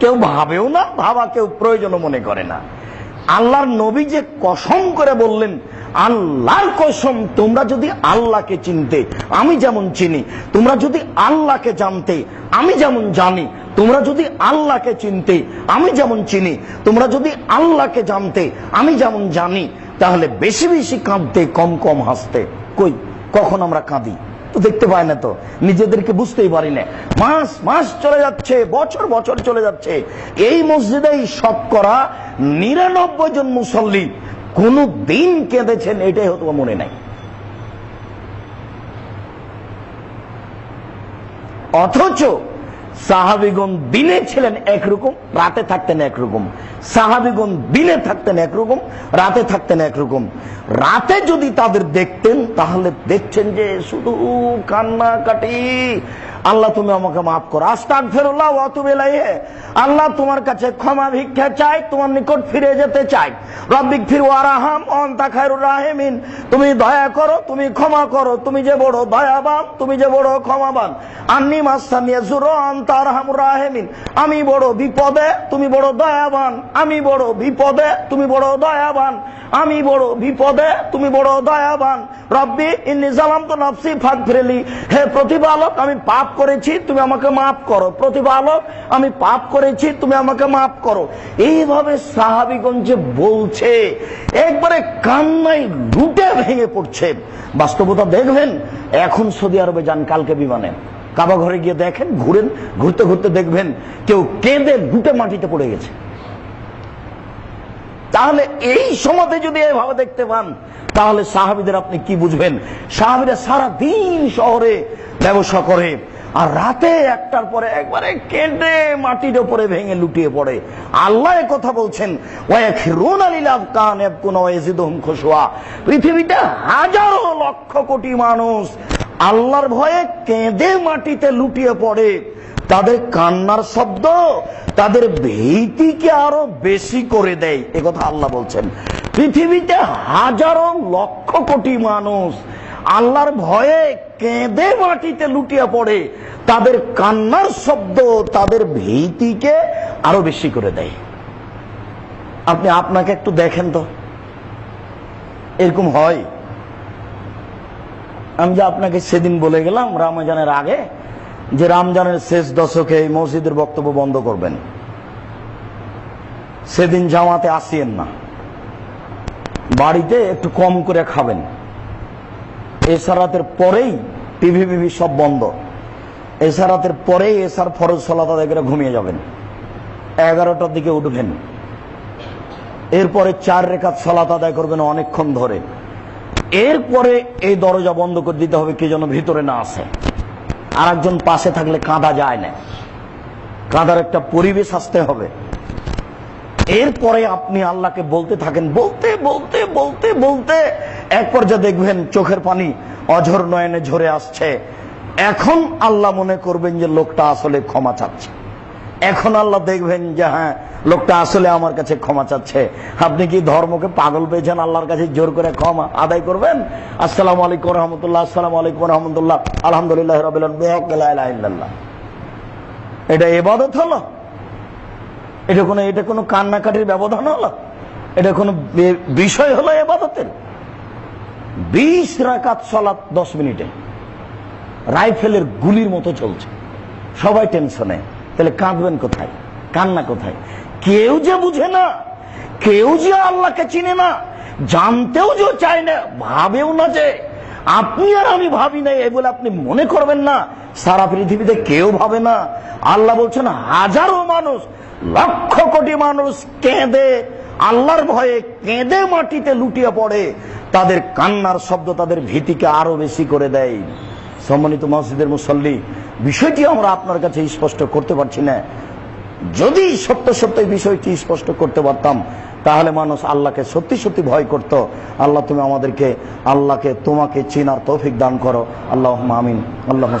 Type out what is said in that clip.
কেউ ভাবেও না, ভাবা কেউ প্রয়োজনও মনে করে না। আল্লাহর নবী যে কসম করে বললেন, আল্লাহর কসম, তোমরা যদি আল্লাহকে চিনতে, আমি যেমন চিনি, তোমরা যদি আল্লাহকে জানতে, আমি যেমন জানি, তোমরা যদি আল্লাহকে চিনতে, আমি যেমন চিনি, তোমরা যদি আল্লাহকে জানতে, আমি যেমন জানি, তাহলে বেশি বেশি কাঁদতে, কম কম হাসতে। কই, কখন আমরা কাঁদি? তো দেখতে পায় না তো। নিজেদেরকে বুঝতেই পারি না। মাস মাস চলে যাচ্ছে, বছর বছর চলে যাচ্ছে। এই মসজিদেই শতকরা নিরানব্বই জন মুসল্লি কোন দিন কেঁদেছেন, এটাই হতো মনে নাই। অথচ সাহাবিগণ দিনে ছিলেন একরকম, রাতে থাকতেন একরকম। সাহাবিগণ দিনে থাকতেন একরকম, রাতে থাকতেন একরকম। রাতে যদি তাদের দেখতেন, তাহলে দেখছেন যে শুধু কান্না কাটি আল্লাহ, তুমি আমাকে মাফ করো। আস্তাক ফেরুল্লাহ অতবেলাই আল্লাহ তোমার কাছে ক্ষমা ভিক্ষা চাই, তোমার নিকট ফিরে যেতে চাই। রব্বিক ফির ওয়ারাহাম অন্তা খায়রুর রাহেমিন। তুমি দয়া করো, তুমি ক্ষমা করো। তুমি যে বড় দয়াবান, তুমি যে বড় ক্ষমাবান। আন্নি মাস্তানিয়া জুরো অন্তার হামুর রাহেমিন। আমি বড় বিপদে, তুমি বড় দয়াবান। আমি বড় বিপদে, তুমি বড় দয়াবান। আমি বড় বিপদে, তুমি বড় দয়াবান। রব্বি, ইন্নি জালাম তো নফসি ফাঁক ফিরেলি হে প্রতিপালক, আমি পাপ করেছি, তুমি আমাকে মাফ করো। প্রতিপালক, আমি পাপ করেছি, তুমি আমাকে মাফ করো। এইভাবে সাহাবিগঞ্জে বলছে, একবারে কান্নায় লুটে ভেঙে পড়ছে। বাস্তবতা দেখবেন, এখন সৌদি আরবে যান কালকে বিমানে। কাবা ঘরে গিয়ে দেখেন, ঘুরেন, ঘুরতে ঘুরতে দেখবেন, কেউ কেঁদে লুটে মাটিতে পড়ে গেছে। তাহলে এই সমাজে যদি এভাবে দেখতে পান, তাহলে সাহাবিদের আপনি কি বুঝবেন? সাহাবিরা সারা দিন শহরে ব্যবসা করে আর রাতে একটার পরে একবারে কেটে মাটির উপরে ভেঙে লুটিয়ে পড়ে। আল্লাহ কথা বলছেন পৃথিবীতে হাজারো লক্ষ কোটি মানুষ আল্লাহর ভয়ে কেঁদে মাটিতে লুটিয়ে পড়ে। তাদের কান্নার শব্দ তাদের ভীতিকে আরও বেশি করে দেয়। কথা আল্লাহ বলছেন। পৃথিবীতে হাজারো লক্ষ কোটি মানুষ আল্লাহর ভয়ে কেঁদে মাটিতে লুটিয়ে পড়ে। তাদের কান্নার শব্দ তাদের ভীতিকে আরও বেশি করে দেয়। আপনি আপনাকে একটু দেখেন তো। এরকম হয়। আমি যে আপনাকে সেদিন বলে গেলাম, রামাজানের আগে, যে রমজানের শেষ দশকে এই মসজিদের বক্তব্য বন্ধ করবেন। সেদিন জামাতে আসিয়েন না। বাড়িতে একটু কম করে খাবেন। এসারাতের পরেই টিভি বিভি সব বন্ধ। এসারাতের পরেই এসার ফরজ সলাত আদায় করে ঘুমিয়ে যাবেন। এগারোটার দিকে উঠবেন। এরপরে চার রেখাত সলাত আদায় করবেন অনেকক্ষণ ধরে। এরপরে এই দরজা বন্ধ করে দিতে হবে কে যেন ভিতরে না আসে। আর একজন পাশে থাকলে কাঁদা যায় না। কাঁদার একটা পরিবেশ আসতে হবে। এরপরে আপনি আল্লাহকে বলতে থাকেন, বলতে বলতে বলতে বলতে এক পর্যায়ে দেখবেন চোখের পানি অঝর নয়নে ঝরে আসছে। এখন আল্লাহ মনে করবেন যে লোকটা আসলে ক্ষমা চাচ্ছে। এখন আল্লাহ দেখবেন যে হ্যাঁ লোকটা আসলে আমার কাছে ক্ষমা চাচ্ছে। আপনি কি ধর্মকে পাগল পেয়েছেন আল্লাহর কাছে জোর করে ক্ষমা আদায় করবেন? আসসালাম আলাইকুম রহমতুল্লাহ, আসসালামু আলাইকুম রহমতুল্লাহ, আলহামদুলিল্লাহ রবিল্লাহ এটা এবাদত হলো? এটা কোনো এটা কোনো কান্নাকাটির ব্যবধান হলো? এটা কোনো বিষয় হলো এবাদতের? বিশ রাকাত সলাৎ দশ মিনিটে। রাইফেলের গুলির মতো চলছে। সবাই টেনশনে। তাহলে কাঁদবেন কোথায়? কান্না কোথায়? কেউ যে বুঝে না। কেউ যে আল্লাহকে চিনে না। জানতেও যে চায় না, ভাবেও না যে, আপনি আর আমি ভাবি নাই, এই বলে আপনি মনে করবেন না। সারা পৃথিবীতে কেউ ভাবে না। আল্লাহ বলছেন, হাজারো মানুষ, লক্ষ কোটি মানুষ কেঁদে, আল্লাহর ভয়ে কেঁদে মাটিতে লুটিয়ে পড়ে। তাদের কান্নার শব্দ তাদের ভীতিকে আরও বেশি করে দেয়। সম্মানিত মসজিদের মুসল্লি, বিষয়টি আমরা আপনার কাছে স্পষ্ট করতে পারছি না। যদি সত্য সত্য বিষয়টি স্পষ্ট করতে পারতাম, তাহলে মানুষ আল্লাহকে সত্যি সত্যি ভয় করত। আল্লাহ তুমি আমাদেরকে, আল্লাহকে তোমাকে চিনার তৌফিক দান করো। আল্লাহ আমিন। আল্লাহ